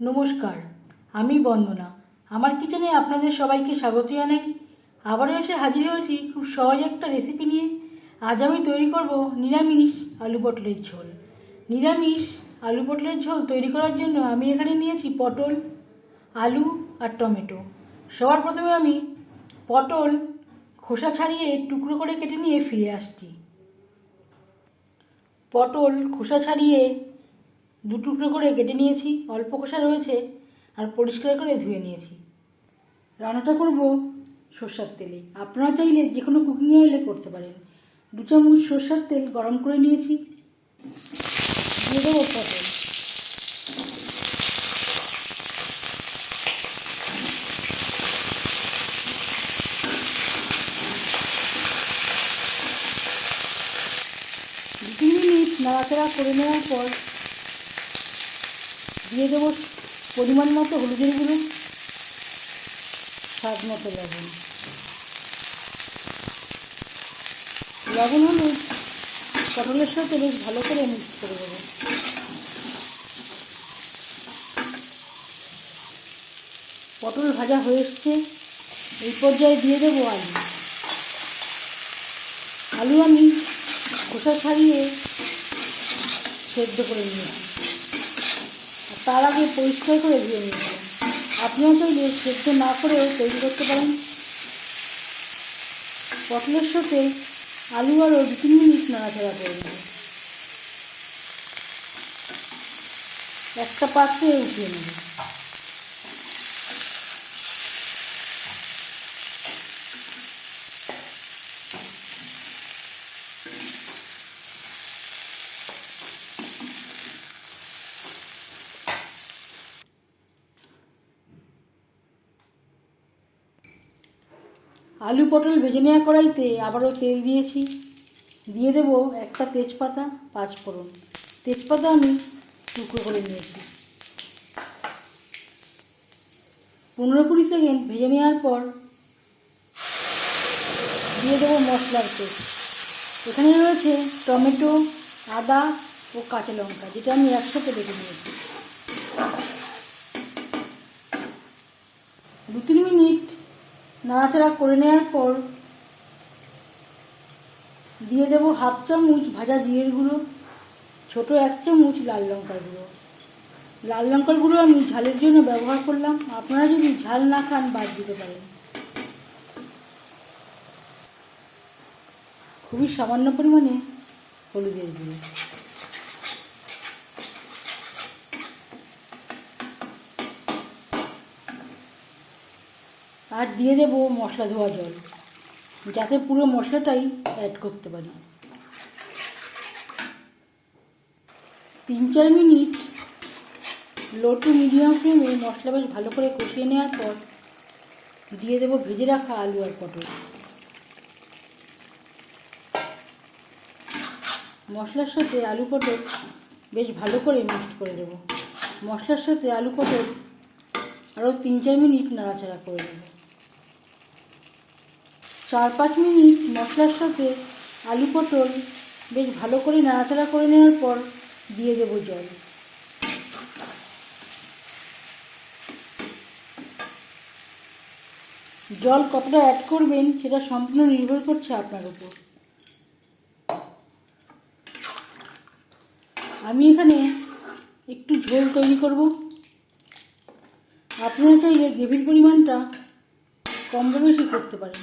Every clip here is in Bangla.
নমস্কার, আমি বন্দনা। আমার কিচেনে আপনাদের সবাইকে স্বাগত জানাই। আবারও এসে হাজির হয়েছি খুব সহজ একটা রেসিপি নিয়ে। আজ আমি তৈরি করব নিরামিষ আলু পটলের ঝোল। নিরামিষ আলু পটলের ঝোল তৈরি করার জন্য আমি এখানে নিয়েছি পটল, আলু আর টমেটো। সবার প্রথমে আমি পটল খোসা ছাড়িয়ে টুকরো করে কেটে নিয়ে ফিরে আসছি। পটল খোসা ছাড়িয়ে দু টুকরো করে কেটে নিয়েছি, অল্প খোসা রয়েছে, আর পরিষ্কার করে ধুয়ে নিয়েছি। রান্নাটা করব সর্ষার তেলে। আপনারা চাইলে যে কোনো কুকিং অয়েলে করতে পারেন। দু চামচ সর্ষার তেল গরম করে নিয়েছি। দিয়ে দেবো পটল। দু তিন মিনিট নাড়াচাড়া করে নেওয়ার পর দিয়ে দেবো পরিমাণ মতো হলুদের গুঁড়ো, স্বাদ মতো লবণ। লবণ হলুদ, পটলের সাথে বেশ ভালো করে মিক্স করে দেবো। পটল ভাজা হয়ে এসছে, এই পর্যায়ে দিয়ে দেবো আলু। আলু আমি খোসা ছাড়িয়ে সেদ্ধ করে আর তার আগে পরিষ্কার করে ধুয়ে নিয়েছিলাম আপনিও চাইলে সেদ্ধ না করেও তৈরি করতে পারেন। পটলের সাথে আলু আরও দু তিন মিনিট নাড়াচাড়া করে নেব একটা পাত্রে উঠিয়ে নেব আলু পটল ভেজে নেওয়া কড়াইতে আবারও তেল দিয়েছি। দিয়ে দেবো একটা তেজপাতা, পাঁচ ফোড়ন। তেজপাতা আমি টুকরো করে নিয়েছি। পনেরো কুড়ি সেকেন্ড ভেজে নেওয়ার পর দিয়ে দেবো মশলার পেস্ট। এখানে রয়েছে টমেটো, আদা ও কাঁচা লঙ্কা, যেটা আমি একসাথে বেটে নিয়েছি। দু তিন মিনিট নাড়াচাড়া করে নেওয়ার পর দিয়ে দেব হাফ চামচ ভাজা জিরের গুঁড়ো, ছোট এক চামচ লাল লঙ্কার গুঁড়ো। লাল লঙ্কার গুঁড়ো আমি ঝালের জন্য ব্যবহার করলাম। আপনারা যদি ঝাল না খান, বাদ দিতে পারেন। খুবই সামান্য পরিমাণে হলুদের গুঁড়ো। আর দিয়ে দেব মশলা ধোয়া জল। যাতে পুরো মশলাটাই অ্যাড করতে পারি। তিন চার মিনিট লো টু মিডিয়াম ফ্লেমে মশলা বেশ ভালো করে কষিয়ে নেওয়ার পর দিয়ে দেবো ভেজে রাখা আলু আর পটল। মশলার সাথে আলু পটল বেশ ভালো করে মিক্সড করে দেবো। মশলার সাথে আলু পটল আরও তিন চার মিনিট নাড়াচাড়া করে দেবো চার পাঁচ মিনিট মশলার সাথে আলু পটল বেশ ভালো করে নাড়াচাড়া করে নেওয়ার পর দিয়ে দেবো জল। জল কতটা অ্যাড করবেন সেটা সম্পূর্ণ নির্ভর করছে আপনার উপর। আমি এখানে একটু ঝোল তৈরি করব। আপনারা চাইলে গ্রেভির পরিমাণটা কম বেশি করতে পারেন।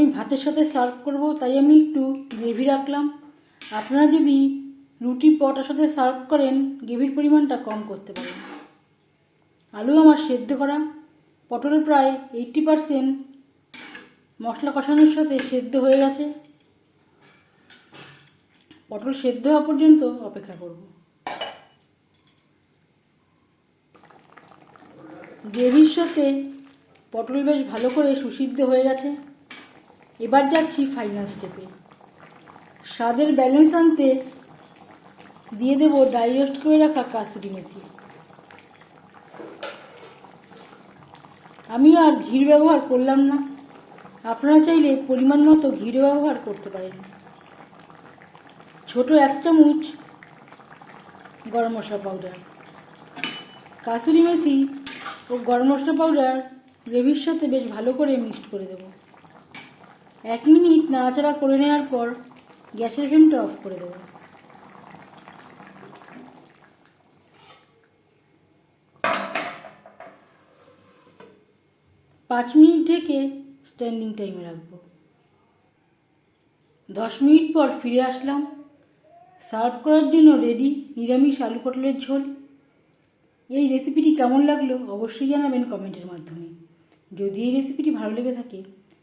আমি ভাতের সাথে সার্ভ করব, তাই আমি একটু গ্রেভি রাখলাম। আপনারা যদি রুটি পটার সাথে সার্ভ করেন, গ্রেভির পরিমাণটা কম করতে পারেন। আলু আমার সেদ্ধ করা, পটল প্রায় এইটটি পারসেন্ট মশলা কষানোর সাথে সেদ্ধ হয়ে গেছে। পটল সেদ্ধ হওয়া পর্যন্ত অপেক্ষা করব। গ্রেভির সাথে পটল বেশ ভালো করে সুসিদ্ধ হয়ে গেছে। এবার যাচ্ছি ফাইনাল স্টেপে স্বাদের ব্যালেন্স আনতে দিয়ে দেবো ডাই রোস্ট করে রাখা কাসুরি মেথি। আমি আর ঘির ব্যবহার করলাম না। আপনারা চাইলে পরিমাণ মতো ঘির ব্যবহার করতে পারেন। ছোট এক চামচ গরম মশলা পাউডার কাসুরি মেথি ও গরম মশলা পাউডার গ্রেভির সাথে বেশ ভালো করে মিক্সড করে দেবো। এক মিনিট নাড়াচাড়া করে নেওয়ার পর গ্যাসের ফ্লেমটা অফ করে দেবো। পাঁচ মিনিট থেকে স্ট্যান্ডিং টাইমে রাখব। দশ মিনিট পর ফিরে আসলাম। সার্ভ করার জন্য রেডি নিরামিষ আলু পটলের ঝোল। এই রেসিপিটি কেমন লাগল অবশ্যই জানাবেন কমেন্টের মাধ্যমে। যদি এই রেসিপিটি ভালো লেগে থাকে